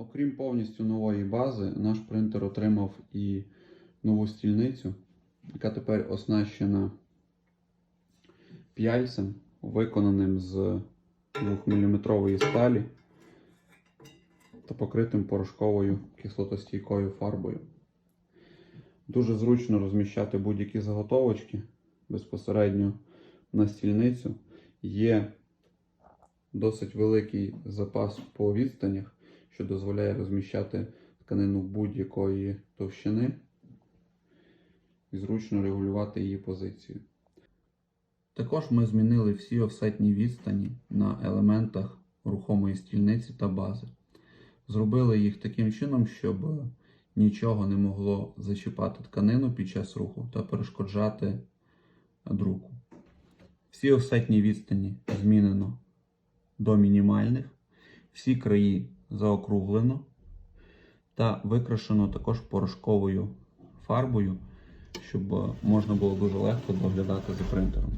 Окрім повністю нової бази, наш принтер отримав і нову стільницю, яка тепер оснащена п'яльцем, виконаним з 2-мм сталі та покритим порошковою кислотостійкою фарбою. Дуже зручно розміщати будь-які заготовочки безпосередньо на стільницю. Є досить великий запас по відстанях, що дозволяє розміщати тканину будь-якої товщини і зручно регулювати її позицію. Також ми змінили всі офсетні відстані на елементах рухомої стільниці та бази. Зробили їх таким чином, щоб нічого не могло зачіпати тканину під час руху та перешкоджати друку. Всі офсетні відстані змінено до мінімальних, всі краї заокруглено та викрашено також порошковою фарбою, щоб можна було дуже легко доглядати за принтером.